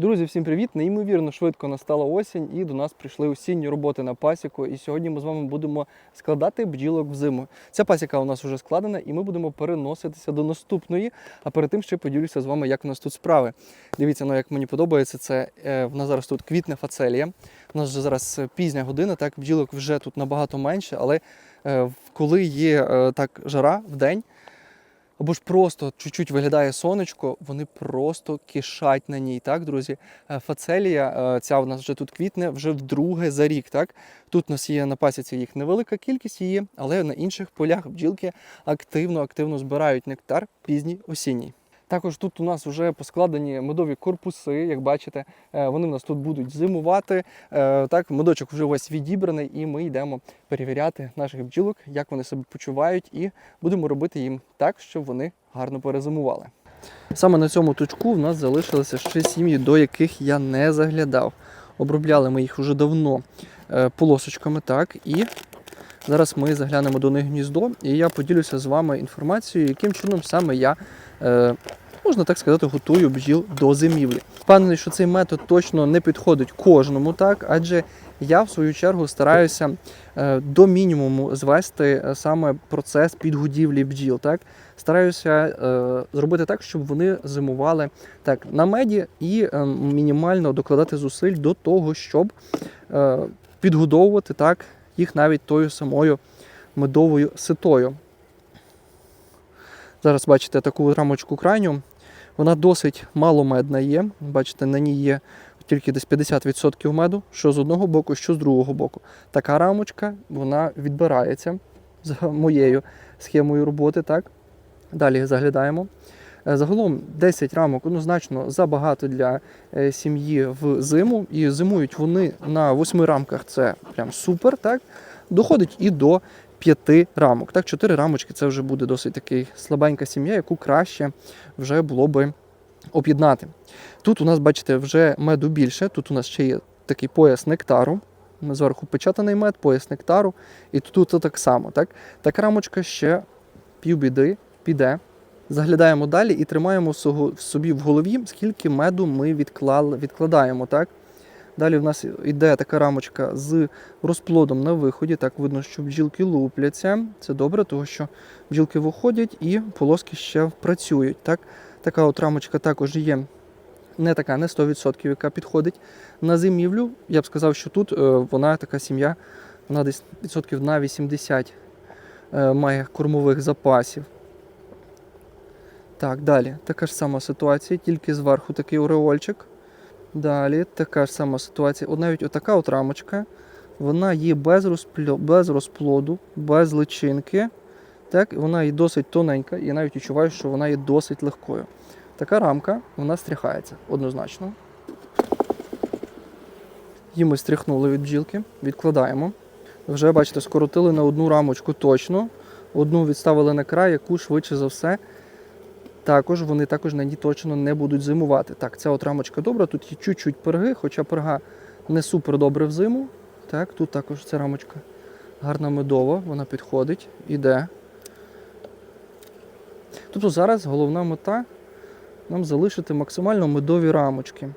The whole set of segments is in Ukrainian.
Друзі, всім привіт! Неймовірно швидко настала осінь, і до нас прийшли осінні роботи на пасіку. І сьогодні ми з вами будемо складати бджілок в зиму. Ця пасіка у нас вже складена, і ми будемо переноситися до наступної. А перед тим ще поділюся з вами, як у нас тут справи. Дивіться, ну як мені подобається, це е, в нас зараз тут квітне фацелія. У нас вже зараз е, пізня година, так бджілок вже тут набагато менше, але е, коли є е, так жара в день. Або ж просто чуть-чуть виглядає сонечко, вони просто кишать на ній, так, друзі? Е, Фацелія, е, ця у нас вже тут квітне вже вдруге за рік. Так? Тут у нас є на пасіці їх невелика кількість її, але на інших полях бджілки активно-активно збирають нектар пізній осінній. Також тут у нас вже поскладені медові корпуси, як бачите, е, вони в нас тут будуть зимувати. Е, Так, медочок вже весь відібраний, і ми йдемо перевіряти наших бджілок, як вони себе почувають, і будемо робити їм так, щоб вони гарно перезимували. Саме на цьому точку в нас залишилися ще сім'ї, до яких я не заглядав. Обробляли ми їх вже давно е, полосочками, так, і зараз ми заглянемо до них гніздо, і я поділюся з вами інформацією, яким чином саме я, е, можна так сказати, готую бджіл до зимівлі. Впевнений, що цей метод точно не підходить кожному, так, адже я в свою чергу стараюся е, до мінімуму звести е, саме процес підгодівлі бджіл. Так? Стараюся е, зробити так, щоб вони зимували так на меді і мінімально докладати зусиль до того, щоб підгодовувати так, їх навіть тою самою медовою ситою. Зараз бачите таку рамочку крайню. Вона досить маломедна є. Бачите, на ній є тільки десь 50% меду, що з одного боку, що з другого боку. Така рамочка вона відбирається за моєю схемою роботи. Так? Далі заглядаємо. Е, Загалом 10 рамок однозначно забагато для е, сім'ї в зиму. І зимують вони на 8 рамках. Це прям супер. Так? Доходить і до 5 рамок. Так, 4 рамочки це вже буде досить такий слабенька сім'я, яку краще вже було би об'єднати. Тут у нас, бачите, вже меду більше. Тут у нас ще є такий пояс нектару. Зверху печатаний мед, пояс нектару. І тут, тут так само. Так? Така рамочка ще півбіди піде. Заглядаємо далі і тримаємо собі в голові, скільки меду ми відклали, відкладаємо. Так? Далі в нас йде така рамочка з розплодом на виході. Так видно, що бджілки лупляться. Це добре, тому що бджілки виходять і полоски ще працюють. Так? Така от рамочка також є не така, не 100%, яка підходить на зимівлю. Я б сказав, що тут е, вона така сім'я, вона десь відсотків на 80 е, має кормових запасів. Так, далі. Така ж сама ситуація, тільки зверху такий ореольчик. Далі така ж сама ситуація. От навіть отака от рамочка, вона є без, розпло... без розплоду, без личинки. Так, вона є досить тоненька, і я навіть відчуваю, що вона є досить легкою. Така рамка вона стряхається однозначно. Її ми стряхнули від бджілки, відкладаємо. Вже, бачите, скоротили на одну рамочку точно. Одну відставили на край, яку швидше за все. Також вони також на ній точно не будуть зимувати. Так, ця от рамочка добра, тут є чуть-чуть перги, хоча перга не супер добре в зиму. Так, тут також ця рамочка гарна медова, вона підходить, іде. Тобто зараз головна мета нам залишити максимально медові рамочки.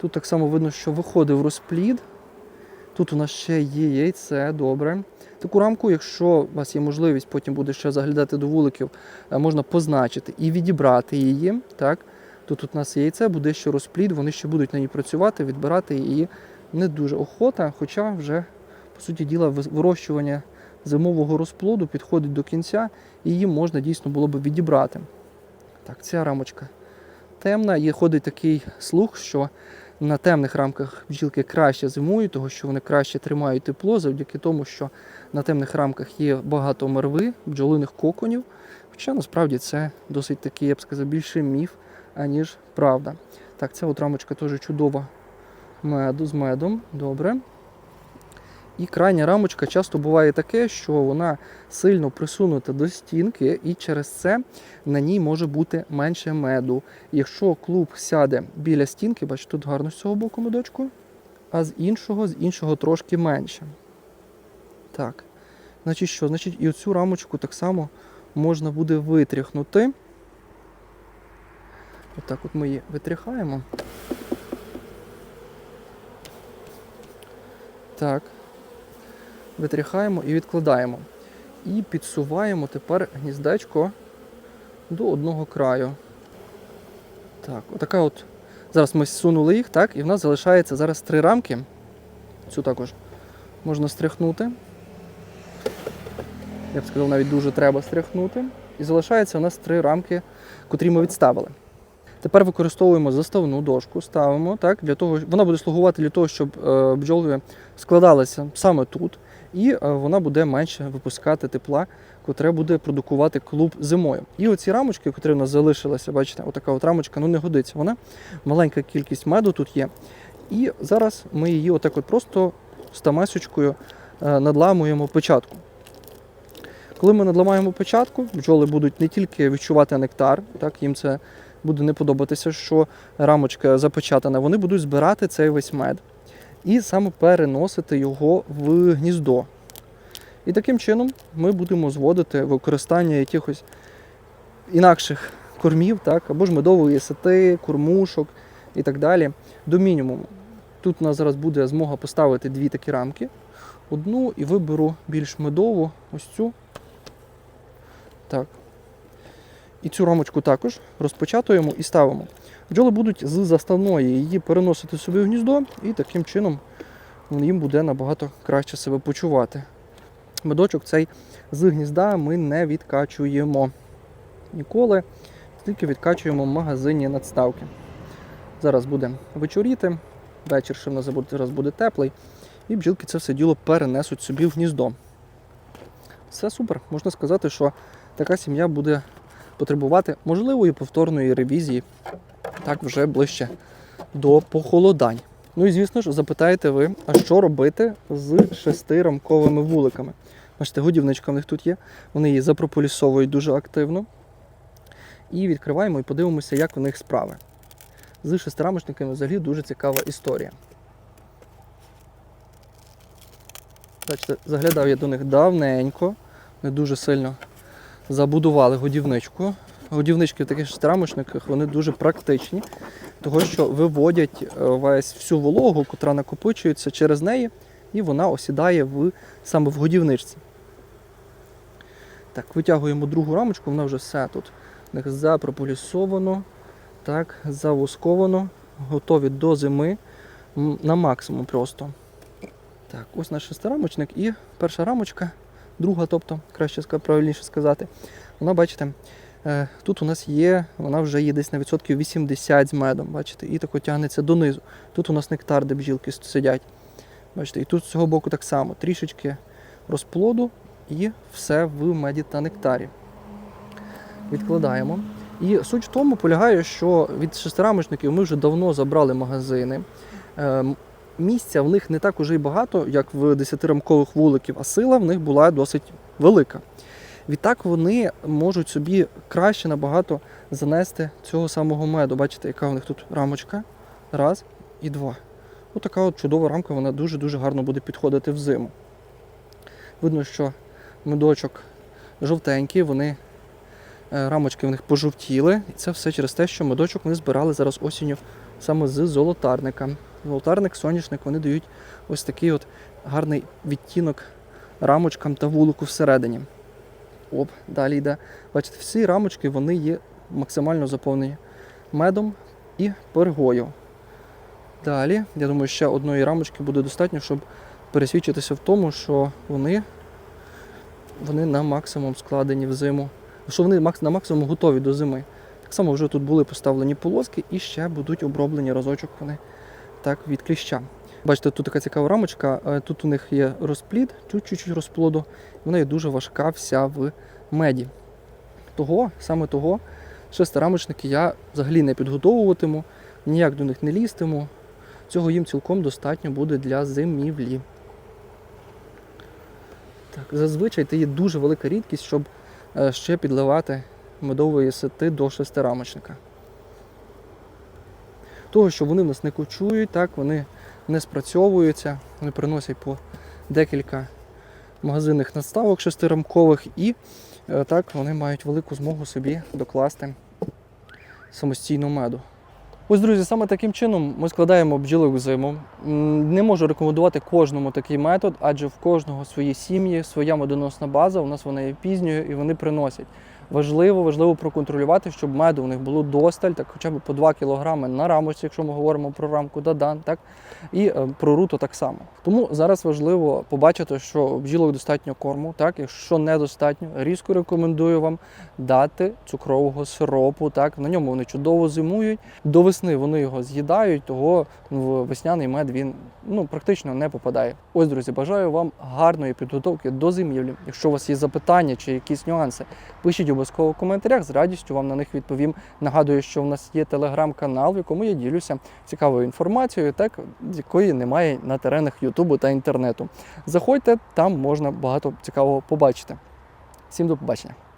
Тут так само видно, що виходив розплід. Тут у нас ще є яйце, добре. Таку рамку, якщо у вас є можливість, потім буде ще заглядати до вуликів, е, можна позначити і відібрати її. Так? Тут у нас є яйце, буде ще розплід, вони ще будуть на ній працювати, відбирати її не дуже охота, хоча вже, по суті діла, вирощування зимового розплоду підходить до кінця, і її можна дійсно було б відібрати. Так, ця рамочка темна, є ходить такий слух, що на темних рамках бджілки краще зимують, тому що вони краще тримають тепло, завдяки тому, що на темних рамках є багато мерви, бджолиних коконів. Хоча насправді це досить такий, я б сказав, більше міф, аніж правда. Так, ця от рамочка теж чудова меду з медом. Добре. І крайня рамочка часто буває таке, що вона сильно присунута до стінки, і через це на ній може бути менше меду. Якщо клуб сяде біля стінки, бачите, тут гарно з цього боку медочку, а з іншого, з іншого трошки менше. Так, значить що? Значить, і оцю рамочку так само можна буде витряхнути. Отак от ми її витряхаємо. Так. Витряхаємо і відкладаємо. І підсуваємо тепер гніздечко до одного краю. Так, отака от. Зараз ми зсунули їх, так, і в нас залишається зараз три рамки. Цю також можна стряхнути. Я б сказав, навіть дуже треба стряхнути. І залишається у нас три рамки, котрі ми відставили. Тепер використовуємо заставну дошку, ставимо так, для того, вона буде слугувати для того, щоб е, бджоли складалися саме тут, і е, вона буде менше випускати тепла, котре буде продукувати клуб зимою. І оці рамочки, котрі у нас залишилися, бачите, отака от рамочка, ну не годиться. Вона маленька кількість меду тут є. І зараз ми її отак от просто стамесочкою е, надламуємо початку. Коли ми надламаємо початку, бджоли будуть не тільки відчувати нектар, так їм це буде не подобатися, що рамочка запечатана, вони будуть збирати цей весь мед і саме переносити його в гніздо. І таким чином ми будемо зводити використання якихось інакших кормів, так, або ж медової сети, кормушок і так далі до мінімуму. Тут у нас зараз буде змога поставити дві такі рамки. Одну і виберу більш медову, ось цю. Так. І цю рамочку також розпечатуємо і ставимо. Бджоли будуть з заставної її переносити собі в гніздо, і таким чином їм буде набагато краще себе почувати. Медочок цей з гнізда ми не відкачуємо ніколи, тільки відкачуємо в магазині надставки. Зараз буде вечоріти, вечір ще в нас зараз буде теплий, і бджілки це все діло перенесуть собі в гніздо. Все супер. Можна сказати, що така сім'я буде потребувати можливої повторної ревізії, так вже ближче до похолодань. Ну і звісно ж, запитаєте ви, а що робити з шестирамковими вуликами? Бачите, годівничка в них тут є. Вони її запрополісовують дуже активно. І відкриваємо і подивимося, як у них справи. З шестирамочниками взагалі дуже цікава історія. Бачите, заглядав я до них давненько, не дуже сильно забудували годівничку. Годівнички в таких шестирамочниках вони дуже практичні, того що виводять е, весь всю вологу, котра накопичується через неї, і вона осідає в, саме в годівничці. Так, витягуємо другу рамочку, вона вже все тут. У запрополісовано, так, завосковано, готові до зими на максимум просто. Так, ось наш шестирамочник і перша рамочка, друга, тобто, краще правильніше сказати. Вона, бачите, е, тут у нас є, вона вже є десь на відсотків 80 з медом, бачите, і тако тягнеться донизу. Тут у нас нектар, де бджілки сидять. Бачите, і тут з цього боку так само, трішечки розплоду і все в меді та нектарі. Відкладаємо. І суть в тому полягає, що від шестирамочників ми вже давно забрали магазини. Місця в них не так уже й багато, як в десятирамкових вуликів, а сила в них була досить велика. Відтак вони можуть собі краще набагато занести цього самого меду. Бачите, яка у них тут рамочка. Раз і два. Ось така от чудова рамка, вона дуже-дуже гарно буде підходити в зиму. Видно, що медочок жовтенький, вони е, рамочки в них пожовтіли. І це все через те, що медочок вони збирали зараз осінню саме з золотарника. Золотарник, соняшник, вони дають ось такий от гарний відтінок рамочкам та вулику всередині. Оп, далі йде. Бачите, всі рамочки вони є максимально заповнені медом і пергою. Далі, я думаю, ще одної рамочки буде достатньо, щоб пересвідчитися в тому, що вони, вони на максимум складені в зиму, що вони на максимум готові до зими. Так само вже тут були поставлені полоски і ще будуть оброблені разочок вони так від кліща. Бачите, тут така цікава рамочка. е, Тут у них є розплід, чуть-чуть розплоду. Вона є дуже важка вся в меді. Того, саме того, шестирамочники я взагалі не підготовуватиму, ніяк до них не лізтиму. Цього їм цілком достатньо буде для зимівлі. Так, зазвичай це є дуже велика рідкість, щоб е, ще підливати медової сети до шестирамочника. Того, що вони в нас не кочують, так, вони не спрацьовуються, вони приносять по декілька магазинних надставок шестирамкових і е, так вони мають велику змогу собі докласти самостійно меду. Ось, друзі, саме таким чином ми складаємо бджілок зиму. Не можу рекомендувати кожному такий метод, адже в кожного свої сім'ї, своя медоносна база. У нас вона є пізньою і вони приносять. Важливо, важливо проконтролювати, щоб меду у них було досталь, так хоча б по 2 кг на рамочці, якщо ми говоримо про рамку Дадан, так і е, про руту так само. Тому зараз важливо побачити, що у бджілок достатньо корму. Так, якщо недостатньо, різко рекомендую вам дати цукрового сиропу. Так, на ньому вони чудово зимують. До весни вони його з'їдають, того в весняний мед він ну практично не попадає. Ось, друзі, бажаю вам гарної підготовки до зимівлі. Якщо у вас є запитання чи якісь нюанси, пишіть обов'язково в коментарях. З радістю вам на них відповім. Нагадую, що в нас є телеграм-канал, в якому я ділюся цікавою інформацією, так якої немає на теренах Ютубу та інтернету. Заходьте, там можна багато цікавого побачити. Всім до побачення.